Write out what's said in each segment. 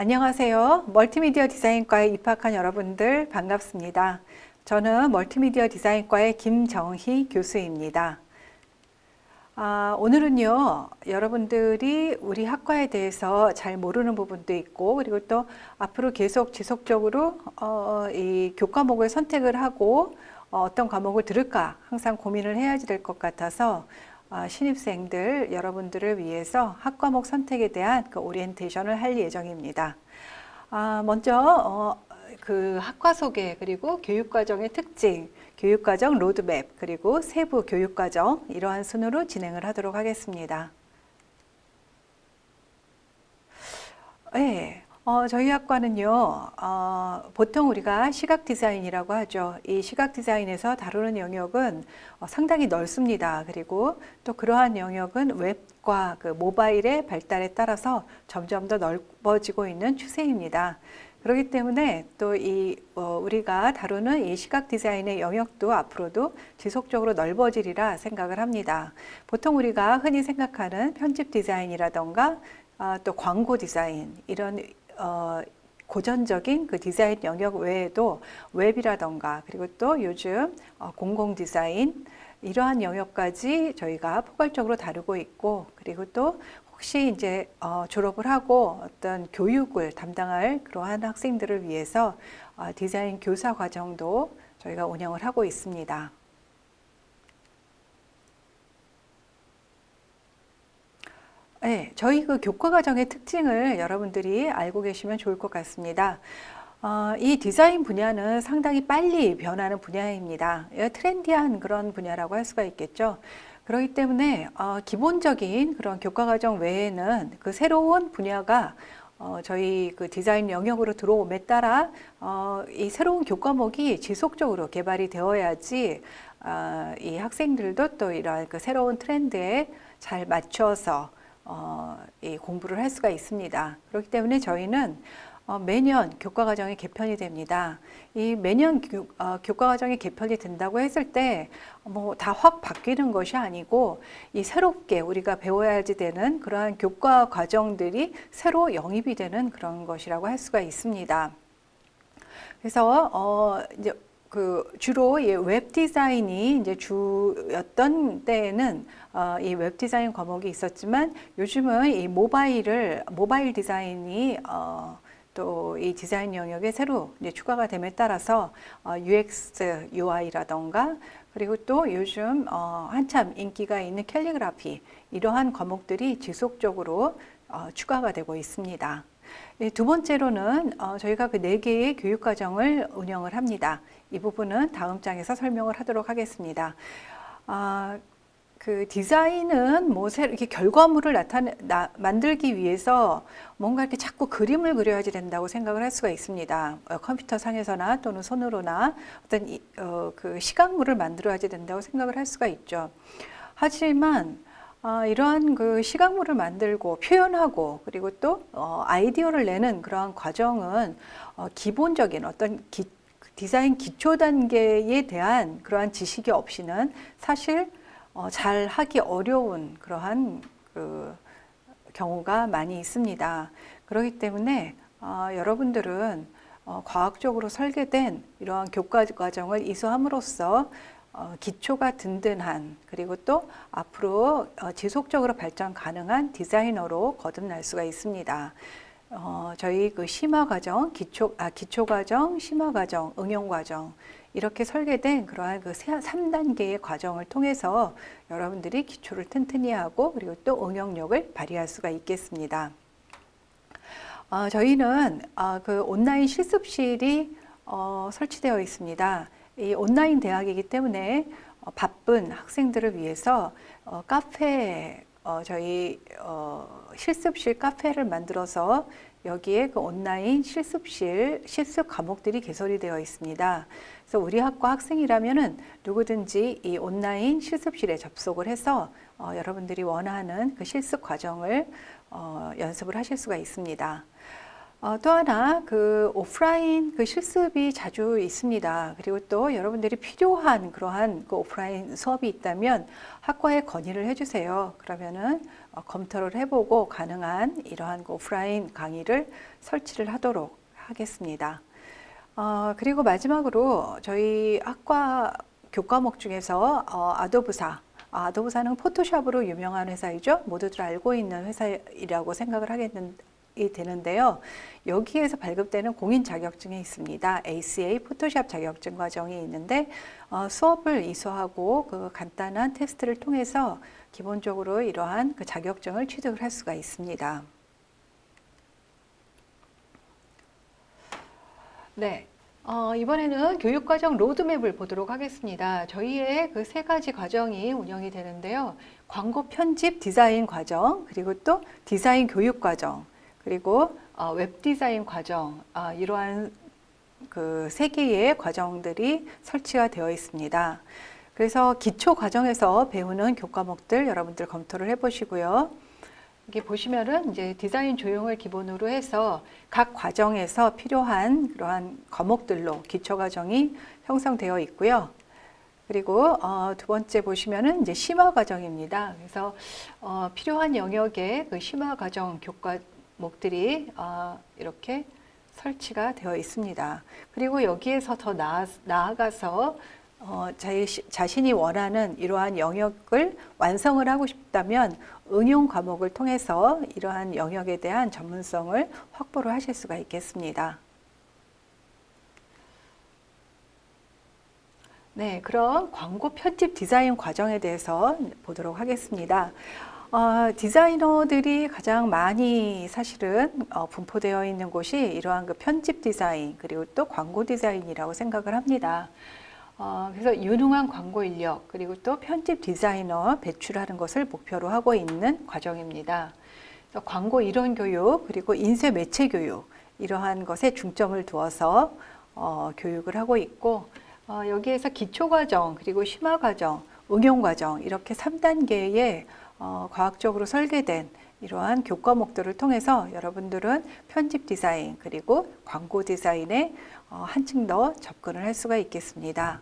안녕하세요. 멀티미디어 디자인과에 입학한 여러분들 반갑습니다. 저는 멀티미디어 디자인과의 김정희 교수입니다. 아, 오늘은요, 여러분들이 우리 학과에 대해서 잘 모르는 부분도 있고, 그리고 또 앞으로 계속 지속적으로 어, 이 교과목을 선택을 하고 어, 어떤 과목을 들을까 항상 고민을 해야지 될 것 같아서 아, 신입생들 여러분들을 위해서 학과목 선택에 대한 그 오리엔테이션을 할 예정입니다. 아, 먼저 어, 그 학과 소개 그리고 교육과정의 특징, 교육과정 로드맵 그리고 세부 교육과정 이러한 순으로 진행을 하도록 하겠습니다. 네, 어, 저희 학과는요, 어, 보통 우리가 시각 디자인이라고 하죠. 이 시각 디자인에서 다루는 영역은 어, 상당히 넓습니다. 그리고 또 그러한 영역은 웹과 그 모바일의 발달에 따라서 점점 더 넓어지고 있는 추세입니다. 그렇기 때문에 또이 어, 우리가 다루는 이 시각 디자인의 영역도 앞으로도 지속적으로 넓어지리라 생각을 합니다. 보통 우리가 흔히 생각하는 편집 디자인이라던가 아, 또 광고 디자인 이런 어, 고전적인 그 디자인 영역 외에도 웹이라던가 그리고 또 요즘 어, 공공 디자인 이러한 영역까지 저희가 포괄적으로 다루고 있고 그리고 또 혹시 이제 어, 졸업을 하고 어떤 교육을 담당할 그러한 학생들을 위해서 어, 디자인 교사 과정도 저희가 운영을 하고 있습니다. 네, 저희 그 교과 과정의 특징을 여러분들이 알고 계시면 좋을 것 같습니다. 어, 이 디자인 분야는 상당히 빨리 변하는 분야입니다. 예, 트렌디한 그런 분야라고 할 수가 있겠죠. 그렇기 때문에 어, 기본적인 그런 교과 과정 외에는 그 새로운 분야가 어, 저희 그 디자인 영역으로 들어옴에 따라 어, 이 새로운 교과목이 지속적으로 개발이 되어야지 어, 이 학생들도 또 이러한 그 새로운 트렌드에 잘 맞춰서 어, 이 공부를 할 수가 있습니다. 그렇기 때문에 저희는 어, 매년 교과 과정이 개편이 됩니다. 이 매년 교, 어, 교과 과정이 개편이 된다고 했을 때 뭐 다 확 바뀌는 것이 아니고 이 새롭게 우리가 배워야지 되는 그러한 교과 과정들이 새로 영입이 되는 그런 것이라고 할 수가 있습니다. 그래서 어 이제 그 주로 웹 디자인이 이제 주였던 때에는 어, 이웹 디자인 과목이 있었지만 요즘은 이 모바일을 모바일 디자인이 어, 또이 디자인 영역에 새로 이제 추가가 됨에 따라서 어, UX, UI라던가 그리고 또 요즘 어, 한참 인기가 있는 캘리그라피 이러한 과목들이 지속적으로 어, 추가가 되고 있습니다. 예, 두 번째로는 어, 저희가 그 네 개의 교육 과정을 운영을 합니다. 이 부분은 다음 장에서 설명을 하도록 하겠습니다. 아, 그 디자인은 뭐 이렇게 결과물을 나타내 나, 만들기 위해서 뭔가 이렇게 자꾸 그림을 그려야지 된다고 생각을 할 수가 있습니다. 어, 컴퓨터 상에서나 또는 손으로나 어떤 이, 어, 그 시각물을 만들어야지 된다고 생각을 할 수가 있죠. 하지만 어, 이러한 그 시각물을 만들고 표현하고 그리고 또 어, 아이디어를 내는 그러한 과정은 어, 기본적인 어떤 기, 디자인 기초 단계에 대한 그러한 지식이 없이는 사실 어, 잘 하기 어려운 그러한 그 경우가 많이 있습니다. 그렇기 때문에 어, 여러분들은 어, 과학적으로 설계된 이러한 교과 과정을 이수함으로써 어, 기초가 든든한 그리고 또 앞으로 어, 지속적으로 발전 가능한 디자이너로 거듭날 수가 있습니다. 어, 저희 그 심화 과정, 기초, 아, 기초 과정, 심화 과정, 응용 과정, 이렇게 설계된 그러한 그 3단계의 과정을 통해서 여러분들이 기초를 튼튼히 하고 그리고 또 응용력을 발휘할 수가 있겠습니다. 어, 저희는 어, 그 온라인 실습실이 어, 설치되어 있습니다. 이 온라인 대학이기 때문에 어, 바쁜 학생들을 위해서 어, 카페 어, 저희 어, 실습실 카페를 만들어서 여기에 그 온라인 실습실 실습 과목들이 개설이 되어 있습니다. 그래서 우리 학과 학생이라면은 누구든지 이 온라인 실습실에 접속을 해서 어, 여러분들이 원하는 그 실습 과정을 어, 연습을 하실 수가 있습니다. 어, 또 하나 그 오프라인 그 실습이 자주 있습니다. 그리고 또 여러분들이 필요한 그러한 그 오프라인 수업이 있다면 학과에 건의를 해주세요. 그러면은 어, 검토를 해보고 가능한 이러한 그 오프라인 강의를 설치를 하도록 하겠습니다. 어, 그리고 마지막으로 저희 학과 교과목 중에서 어, 아도브사 아, 아도브사는 포토샵으로 유명한 회사이죠. 모두들 알고 있는 회사이라고 생각을 하겠는, 이 되는데요. 여기에서 발급되는 공인 자격증이 있습니다. ACA 포토샵 자격증 과정이 있는데 어, 수업을 이수하고 그 간단한 테스트를 통해서 기본적으로 이러한 그 자격증을 취득을 할 수가 있습니다. 네. 어, 이번에는 교육과정 로드맵을 보도록 하겠습니다. 저희의 그 세 가지 과정이 운영이 되는데요. 광고 편집 디자인 과정, 그리고 또 디자인 교육 과정, 그리고 어, 웹 디자인 과정, 어, 이러한 그 세 개의 과정들이 설치가 되어 있습니다. 그래서 기초 과정에서 배우는 교과목들 여러분들 검토를 해보시고요. 여기 보시면은 이제 디자인 조형을 기본으로 해서 각 과정에서 필요한 그러한 과목들로 기초 과정이 형성되어 있고요. 그리고 어, 두 번째 보시면은 이제 심화 과정입니다. 그래서 어, 필요한 영역의 그 심화 과정 교과 목들이 어, 이렇게 설치가 되어 있습니다. 그리고 여기에서 더 나아, 나아가서 어, 자신이 원하는 이러한 영역을 완성을 하고 싶다면 응용 과목을 통해서 이러한 영역에 대한 전문성을 확보를 하실 수가 있겠습니다. 네, 그럼 광고 편집 디자인 과정에 대해서 보도록 하겠습니다. 어, 디자이너들이 가장 많이 사실은 어, 분포되어 있는 곳이 이러한 그 편집 디자인 그리고 또 광고 디자인이라고 생각을 합니다. 어, 그래서 유능한 광고 인력 그리고 또 편집 디자이너 배출하는 것을 목표로 하고 있는 과정입니다. 광고 이론 교육 그리고 인쇄 매체 교육 이러한 것에 중점을 두어서 어, 교육을 하고 있고 어, 여기에서 기초 과정 그리고 심화 과정 응용 과정 이렇게 3단계의 어, 과학적으로 설계된 이러한 교과목들을 통해서 여러분들은 편집 디자인 그리고 광고 디자인에 어, 한층 더 접근을 할 수가 있겠습니다.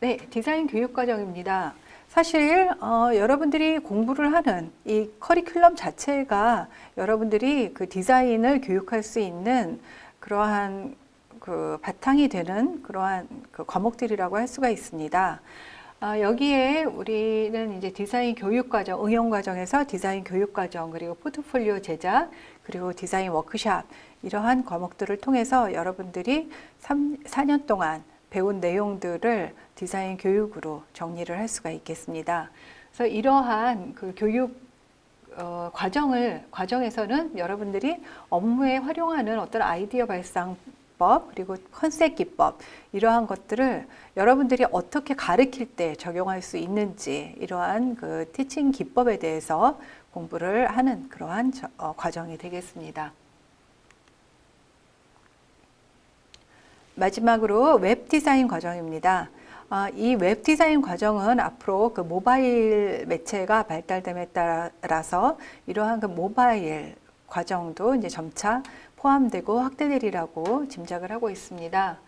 네, 디자인 교육 과정입니다. 사실 어, 여러분들이 공부를 하는 이 커리큘럼 자체가 여러분들이 그 디자인을 교육할 수 있는 그러한 그 바탕이 되는 그러한 그 과목들이라고 할 수가 있습니다. 어, 여기에 우리는 이제 디자인 교육 과정, 응용 과정에서 디자인 교육 과정, 그리고 포트폴리오 제작, 그리고 디자인 워크샵, 이러한 과목들을 통해서 여러분들이 3, 4년 동안 배운 내용들을 디자인 교육으로 정리를 할 수가 있겠습니다. 그래서 이러한 그 교육 어, 과정을 과정에서는 여러분들이 업무에 활용하는 어떤 아이디어 발상 법 그리고 컨셉 기법 이러한 것들을 여러분들이 어떻게 가르칠 때 적용할 수 있는지 이러한 그 티칭 기법에 대해서 공부를 하는 그러한 저, 어, 과정이 되겠습니다. 마지막으로 웹 디자인 과정입니다. 어, 이웹 디자인 과정은 앞으로 그 모바일 매체가 발달됨에 따라서 이러한 그 모바일 과정도 이제 점차 포함되고 확대되리라고 짐작을 하고 있습니다.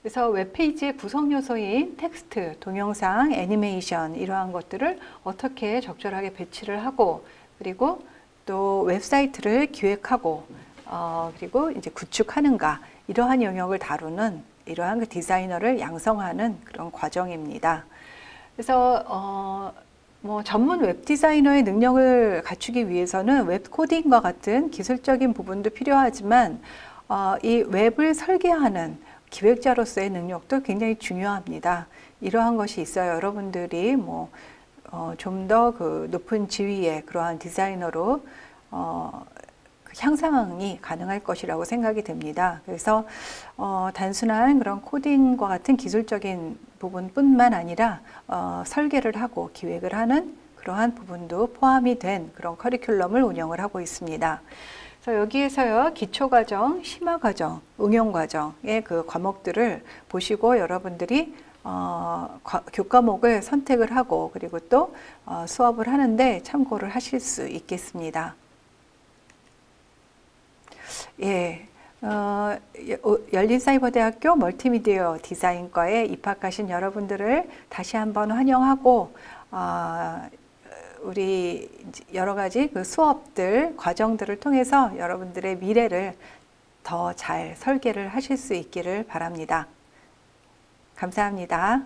그래서 웹페이지의 구성 요소인 텍스트, 동영상, 애니메이션 이러한 것들을 어떻게 적절하게 배치를 하고 그리고 또 웹사이트를 기획하고 어, 그리고 이제 구축하는가 이러한 영역을 다루는 이러한 그 디자이너를 양성하는 그런 과정입니다. 그래서 어, 뭐 전문 웹 디자이너의 능력을 갖추기 위해서는 웹 코딩과 같은 기술적인 부분도 필요하지만 어, 이 웹을 설계하는 기획자로서의 능력도 굉장히 중요합니다. 이러한 것이 있어요. 여러분들이 뭐 어, 좀더 그 높은 지위의 그러한 디자이너로 어, 향상이 가능할 것이라고 생각이 됩니다. 그래서 어, 단순한 그런 코딩과 같은 기술적인 부분뿐만 아니라 어, 설계를 하고 기획을 하는 그러한 부분도 포함이 된 그런 커리큘럼을 운영을 하고 있습니다. 그래서 여기에서요 기초 과정, 심화 과정, 응용 과정의 그 과목들을 보시고 여러분들이 어, 과, 교과목을 선택을 하고 그리고 또 어, 수업을 하는데 참고를 하실 수 있겠습니다. 예, 어, 여- 열린사이버대학교 멀티미디어 디자인과에 입학하신 여러분들을 다시 한번 환영하고, 어, 우리 여러 가지 그 수업들, 과정들을 통해서 여러분들의 미래를 더 잘 설계를 하실 수 있기를 바랍니다. 감사합니다.